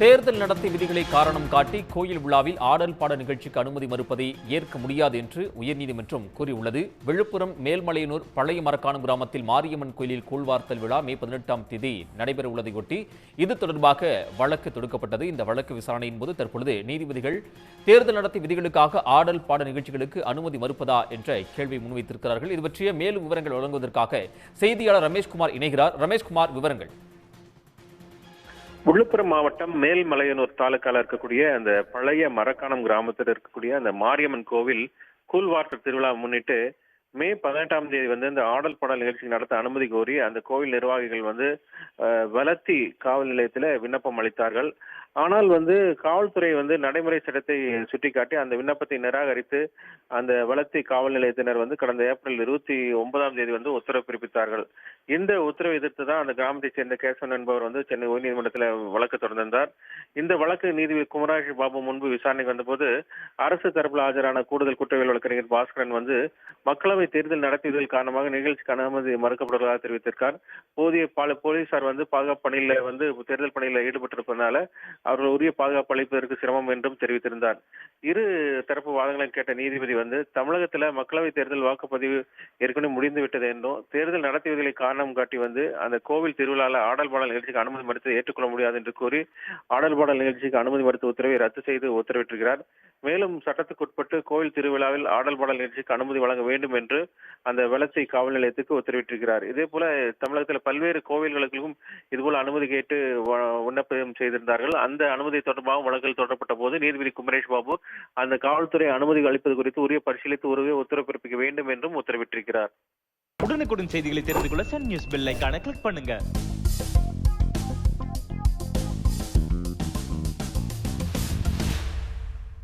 தேர்தல் நடத்தை விதிகளை காரணம் காட்டி கோயில் விழாவில் ஆடல் பாட நிகழ்ச்சிக்கு அனுமதி மறுப்பதை ஏற்க முடியாது என்று உயர்நீதிமன்றம் கூறியுள்ளது. விழுப்புரம் மேல்மலையனூர் பழைய மரக்காணம் கிராமத்தில் மாரியம்மன் கோயிலில் கூழ்வார்த்தல் விழா மே பதினெட்டாம் தேதி நடைபெற உள்ளதையொட்டி இது தொடர்பாக வழக்கு தொடுக்கப்பட்டது. இந்த வழக்கு விசாரணையின் போது தற்பொழுது நீதிபதிகள் தேர்தல் நடத்தை விதிகளுக்காக ஆடல் பாட நிகழ்ச்சிகளுக்கு அனுமதி மறுப்பதா என்ற கேள்வி முன்வைத்திருக்கிறார்கள். இது பற்றிய மேலும் விவரங்கள் வழங்குவதற்காக செய்தியாளர் ரமேஷ்குமார் இணைகிறார். ரமேஷ்குமார் விவரங்கள். விழுப்புரம் மாவட்டம் மேல்மலையனூர் தாலுக்கால இருக்கக்கூடிய அந்த பழைய மரக்காணம் கிராமத்தில் இருக்கக்கூடிய அந்த மாரியம்மன் கோவில் கூழ்வார்த்த திருவிழா முன்னிட்டு மே பதினெட்டாம் தேதி வந்து இந்த ஆடல் பாடல் நிகழ்ச்சி நடத்த அனுமதி கோரி அந்த கோவில் நிர்வாகிகள் வந்து வலத்தி காவல் நிலையத்தில் விண்ணப்பம் அளித்தார்கள். ஆனால் வந்து காவல்துறை வந்து நடைமுறை சட்டத்தை சுட்டிக்காட்டி அந்த விண்ணப்பத்தை நிராகரித்து அந்த வளர்த்தி காவல் நிலையத்தினர் வந்து கடந்த ஏப்ரல் இருபத்தி ஒன்பதாம் தேதி வந்து உத்தரவு பிறப்பித்தார்கள். இந்த உத்தரவை எதிர்த்து தான் அந்த கிராமத்தைச் சேர்ந்த கேசவன் என்பவர் வந்து சென்னை உயர்நீதிமன்றத்தில் வழக்கு தொடர்ந்திருந்தார். இந்த வழக்கு நீதிபதி குமராஜ் பாபு முன்பு விசாரணைக்கு வந்தபோது அரசு தரப்பில் ஆஜரான கூடுதல் குற்றவியல் வழக்கறிஞர் பாஸ்கரன் வந்து மக்களவை தேர்தல் நடத்தியதல் காரணமாக நிகழ்ச்சிக்கு அனுமதி மறுக்கப்படுவதாக தெரிவித்திருக்கார். போதிய பல போலீசார் வந்து பாதுகாப்பு பணியில வந்து தேர்தல் பணியில ஈடுபட்டிருப்பதனால அவர்கள் உரிய பாதுகாப்பு அளிப்பதற்கு சிரமம் என்றும் தெரிவித்திருந்தார். இரு தரப்பு வாதங்களை கேட்ட நீதிபதி வந்து தமிழகத்துல மக்களவை தேர்தல் வாக்குப்பதிவு ஏற்கனவே முடிந்து விட்டது என்றும் தேர்தல் நடத்தியவர்களை காரணம் காட்டி வந்து அந்த கோவில் திருவிழால ஆடல் பாடல் நிகழ்ச்சிக்கு அனுமதி மறுத்து ஏற்றுக்கொள்ள முடியாது என்று கூறி ஆடல் பாடல் நிகழ்ச்சிக்கு அனுமதி மறுத்த உத்தரவை ரத்து செய்து உத்தரவிட்டிருக்கிறார். மேலும் சட்டத்துக்குட்பட்டு கோவில் திருவிழாவில் ஆடல் பாடல் நிகழ்ச்சிக்கு அனுமதி வழங்க வேண்டும் என்று அந்த வளர்ச்சி காவல் நிலையத்துக்கு உத்தரவிட்டிருக்கிறார். இதே போல தமிழகத்தில் பல்வேறு கோவில்களுக்கும் இதுபோல அனுமதி கேட்டு விண்ணப்பம் செய்திருந்தார்கள். அந்த அனுமதி தொடர்பாக வழக்கில் தொடரப்பட்ட போது நீதிபதி குமரேஷ் பாபு அந்த காவல்துறை அனுமதி அளிப்பது குறித்து உரிய பரிசீலித்து உரிய உத்தரவு பிறப்பிக்க வேண்டும் என்றும் உத்தரவிட்டிருக்கிறார். உடனுக்குடன் செய்திகளை தெரிந்து கொள்ள சன் நியூஸ் பெல் கிளிக் பண்ணுங்க.